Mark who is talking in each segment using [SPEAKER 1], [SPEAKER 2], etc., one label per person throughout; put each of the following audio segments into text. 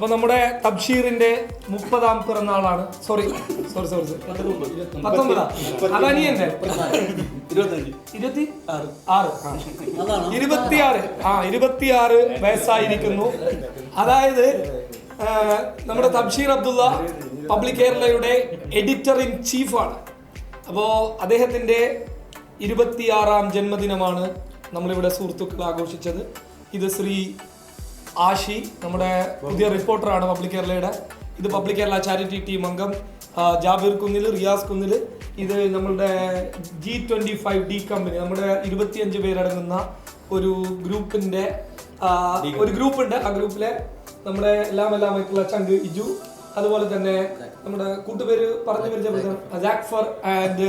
[SPEAKER 1] അപ്പൊ നമ്മുടെ തബ്ഷീറിന്റെ മുപ്പതാം പിറന്നാളാണ്. സോറി സോറി സോറി പത്തൊമ്പതാ? അതനിയന്റെ ഇരുപത്തി ആറ്. ആ. ഇരുപത്തിയാറ്. ആ ഇരുപത്തിയാറ് വയസ്സായിരിക്കുന്നു. അതായത് നമ്മുടെ തബ്ഷീർ അബ്ദുള്ള പബ്ലിക് കേരളയുടെ എഡിറ്റർ ഇൻ ചീഫാണ് അപ്പോൾ അദ്ദേഹത്തിന്റെ ഇരുപത്തിയാറാം ജന്മദിനമാണ് നമ്മളിവിടെ സുഹൃത്തുക്കൾ ആഘോഷിച്ചത്. ഇത് ശ്രീ ആഷി നമ്മുടെ പുതിയ റിപ്പോർട്ടറാണ് പബ്ലിക് കേരളയുടെ. ഇത് പബ്ലിക് കേരള ചാരിറ്റി ടീം അംഗം ജാബിർ കുന്നിൽ റിയാസ് കുന്നിൽ. ഇത് നമ്മളുടെ G twenty five D company നമ്മുടെ ഇരുപത്തിയഞ്ച് പേരടങ്ങുന്ന ഒരു ഗ്രൂപ്പിന്റെ ഒരു ഗ്രൂപ്പ് ഉണ്ട് ആ ഗ്രൂപ്പിലെ നമ്മുടെ എല്ലാം എല്ലാം ആയിട്ടുള്ള ചങ്ക് ഇജു. അതുപോലെ തന്നെ നമ്മുടെ കൂട്ടുപേര് പറഞ്ഞു പരിചയപ്പെടുത്തണം ജാക്ഫർ ആൻഡ്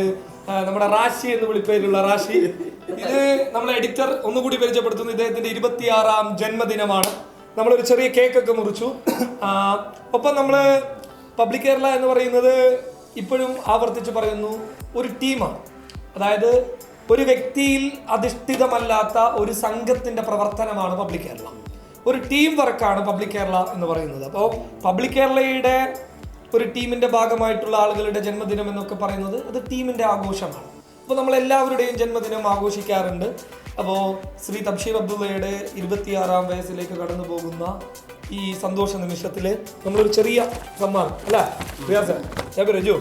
[SPEAKER 1] നമ്മുടെ റാഷി എന്ന് വിളിപ്പേരുള്ള റാഷി. ഇത് നമ്മുടെ എഡിറ്റർ ഒന്നുകൂടി പരിചയപ്പെടുത്തുന്നു. ഇദ്ദേഹത്തിന്റെ ഇരുപത്തിയാറാം ജന്മദിനമാണ്. നമ്മളൊരു ചെറിയ കേക്ക് ഒക്കെ മുറിച്ചു ഒപ്പം നമ്മൾ പബ്ലിക് കേരള എന്ന് പറയുന്നത് ഇപ്പോഴും ആവർത്തിച്ച് പറയുന്നു ഒരു ടീമാണ്. അതായത് ഒരു വ്യക്തിയിൽ അധിഷ്ഠിതമല്ലാത്ത ഒരു സംഘത്തിന്റെ പ്രവർത്തനമാണ് പബ്ലിക് കേരള. ഒരു ടീം വർക്കാണ് പബ്ലിക് കേരള എന്ന് പറയുന്നത്. അപ്പോൾ പബ്ലിക് കേരളയുടെ ഒരു ടീമിന്റെ ഭാഗമായിട്ടുള്ള ആളുകളുടെ ജന്മദിനം എന്നൊക്കെ പറയുന്നത് അത് ടീമിന്റെ ആഘോഷമാണ്. അപ്പോൾ നമ്മൾ എല്ലാവരുടെയും ജന്മദിനം ആഘോഷിക്കാറുണ്ട്. അപ്പോൾ ശ്രീ തബ്ഷീർ അബ്ദുള്ളയുടെ ഇരുപത്തിയാറാം വയസ്സിലേക്ക് കടന്നു പോകുന്ന ഈ സന്തോഷ നിമിഷത്തിൽ നമ്മളൊരു ചെറിയ സമ്മാനം അല്ല? റിയാസ് ഞാൻ രജു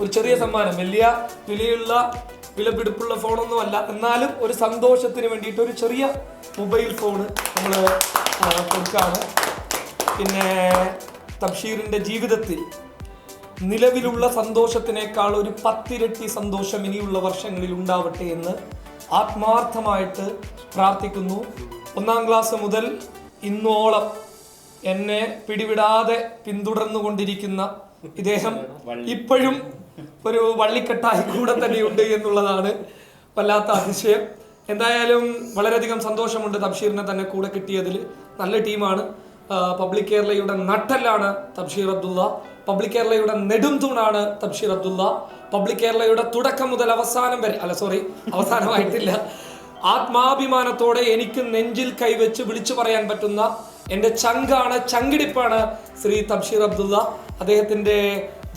[SPEAKER 1] ഒരു ചെറിയ സമ്മാനം. വലിയ വിലയുള്ള വിലപിടിപ്പുള്ള ഫോണൊന്നും അല്ല. എന്നാലും ഒരു സന്തോഷത്തിന് വേണ്ടിയിട്ട് ഒരു ചെറിയ മൊബൈൽ ഫോണ് നമ്മൾ കൊടുക്കുകയാണ് പിന്നെ തബ്ഷീറിന്റെ ജീവിതത്തിൽ നിലവിലുള്ള സന്തോഷത്തിനേക്കാൾ ഒരു പത്തിരട്ടി സന്തോഷം ഇനിയുള്ള വർഷങ്ങളിൽ ഉണ്ടാവട്ടെ എന്ന് ആത്മാർത്ഥമായിട്ട് പ്രാർത്ഥിക്കുന്നു. ഒന്നാം ക്ലാസ് മുതൽ ഇന്നോളം എന്നെ പിടിവിടാതെ പിന്തുടർന്നുകൊണ്ടിരിക്കുന്ന ഇദ്ദേഹം ഇപ്പോഴും ഒരു വള്ളിക്കെട്ടായി കൂടെ തന്നെയുണ്ട് എന്നുള്ളതാണ് വല്ലാത്ത അതിശയം. എന്തായാലും വളരെയധികം സന്തോഷമുണ്ട് തബ്ഷീറിനെ തന്നെ കൂടെ കിട്ടിയതിൽ നല്ല ടീമാണ്. പബ്ലിക് കേരളയുടെ നട്ടലാണ് തബ്ഷീർ അബ്ദുള്ള. പബ്ലിക് കേരളയുടെ നെടും തൂണാണ് തബ്ഷീർ അബ്ദുള്ള. പബ്ലിക് കേരളയുടെ തുടക്കം മുതൽ അവസാനം വരെ അല്ല സോറി അവസാനമായിട്ടില്ല. ആത്മാഭിമാനത്തോടെ എനിക്ക് നെഞ്ചിൽ കൈവച്ച് വിളിച്ചു പറയാൻ പറ്റുന്ന എന്റെ ചങ്കാണ് ചങ്കിടിപ്പാണ് ശ്രീ തബ്ഷീർ അബ്ദുള്ള. അദ്ദേഹത്തിന്റെ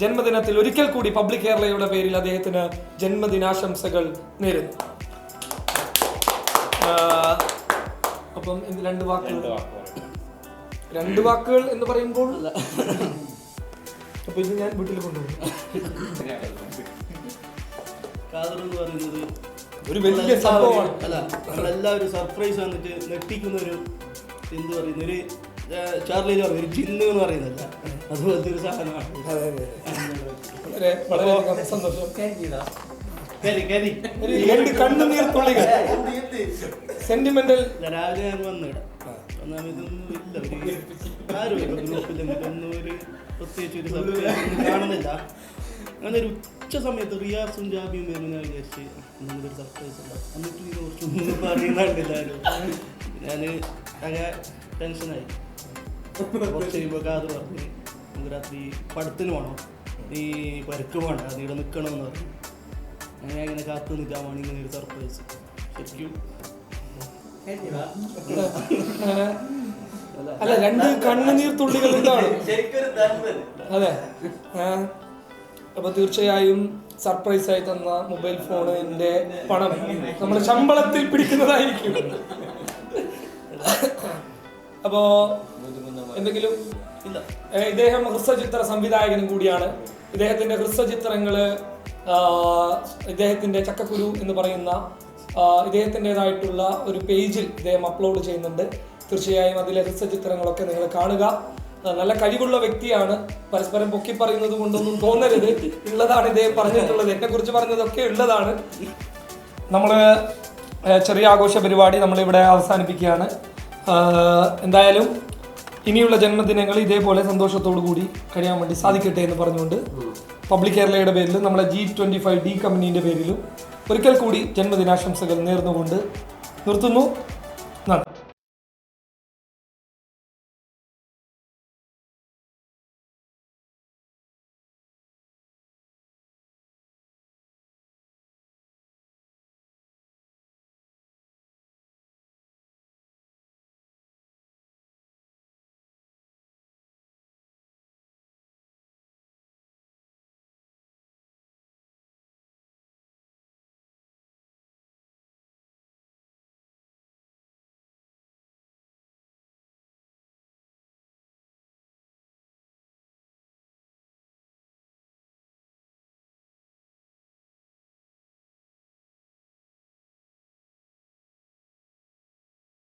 [SPEAKER 1] ജന്മദിനത്തിൽ ഒരിക്കൽ കൂടി പബ്ലിക് കേരളയുടെ പേരിൽ അദ്ദേഹത്തിന് ജന്മദിനാശംസകൾ നേരുന്നു. അപ്പം രണ്ട് വാക്കുകൾ. രണ്ട് വാക്കുകൾ എന്ന് പറയുമ്പോൾ അപ്പൊ ഇത് ഞാൻ വീട്ടിൽ കൊണ്ടുപോകും
[SPEAKER 2] കാതർ എന്ന് പറയുന്നത്
[SPEAKER 1] ഒരു വലിയ സംഭവമാണ്.
[SPEAKER 2] അല്ല നമ്മളെല്ലാവരും സർപ്രൈസ് വന്നിട്ട് നെട്ടിക്കുന്ന ഒരു എന്ത് പറയുന്ന? ഒരു ചാർലി പറയുന്നത് ഒരു ജിന്ന് എന്ന് പറയുന്നില്ല അതുപോലത്തെ ഒരു സാധനമാണ്.
[SPEAKER 1] വളരെ വളരെ സന്തോഷം. രണ്ട് കണ്ണുനീർ തുള്ളികൾ. സെന്റിമെന്റൽ
[SPEAKER 2] ഇല്ല, രാവിലെ ഞാൻ വന്നിട. ഒന്നാമത് ഇല്ല ഒരു ആരും ഒരു പ്രത്യേകിച്ച് ഒരു കാണുന്നില്ല. അങ്ങനെ ഒരു ഉച്ച സമയത്ത് റിയാസും ജാബിയും ഞാൻ വിചാരിച്ച് സർപ്രൈസ് ഉണ്ടാവും എന്നിട്ട് ഇത് കുറച്ചൊന്നും പറയുന്നുണ്ടില്ല ആരും ഞാൻ ആകെ ടെൻഷനായി കുറച്ച് കഴിയുമ്പോൾ അത് പറഞ്ഞ് നമുക്ക് രാത്രി പടത്തിന് പോകണം നീ പരുക്ക് വേണ്ട നീ ഇവിടെ നിൽക്കണമെന്ന് പറഞ്ഞു. അങ്ങനെ അങ്ങനെ കാത്തു നിൽക്കാൻ വേണ്ടി ഇങ്ങനെ ഒരു സർപ്രൈസ് ശരിക്കും
[SPEAKER 1] അല്ല രണ്ട് കണ്ണുനീർ തുള്ളികൾ എന്താണ് അതെ. അപ്പൊ തീർച്ചയായും സർപ്രൈസ് ആയി തന്ന മൊബൈൽ ഫോണിന്റെ പണം നമ്മുടെ ശമ്പളത്തിൽ പിടിക്കുന്നതായിരിക്കും. അപ്പോ എന്തെങ്കിലും ഇദ്ദേഹം ഹ്രസ്വചിത്ര സംവിധായകനും കൂടിയാണ്. ഇദ്ദേഹത്തിന്റെ ഹ്രസ്വചിത്രങ്ങൾ ആ, ഇദ്ദേഹത്തിന്റെ ചക്കക്കുരു എന്ന് പറയുന്ന ഇദ്ദേഹത്തിന്റെതായിട്ടുള്ള ഒരു പേജിൽ ഇദ്ദേഹം അപ്ലോഡ് ചെയ്യുന്നുണ്ട്. തീർച്ചയായും അതിലെ ചിത്രങ്ങളൊക്കെ നിങ്ങൾ കാണുക. നല്ല കഴിവുള്ള വ്യക്തിയാണ്. പരസ്പരം പൊക്കി പറയുന്നത് കൊണ്ടൊന്നും തോന്നരുത്. ഉള്ളതാണ് ഇദ്ദേഹം പറഞ്ഞിട്ടുള്ളത്. എന്നെ കുറിച്ച് പറഞ്ഞതൊക്കെ ഉള്ളതാണ്. നമ്മൾ ചെറിയ ആഘോഷ പരിപാടി നമ്മളിവിടെ അവസാനിപ്പിക്കുകയാണ്. എന്തായാലും ഇനിയുള്ള ജന്മദിനങ്ങൾ ഇതേപോലെ സന്തോഷത്തോടു കൂടി കഴിയാൻ വേണ്ടി സാധിക്കട്ടെ എന്ന് പറഞ്ഞുകൊണ്ട് പബ്ലിക് കേരളയുടെ പേരിലും നമ്മളെ ജി ട്വന്റി ഫൈവ് ഡി കമ്പനീന്റെ പേരിലും ഒരിക്കൽ കൂടി ജന്മദിനാശംസകൾ നേർന്നുകൊണ്ട് നിർത്തുന്നു.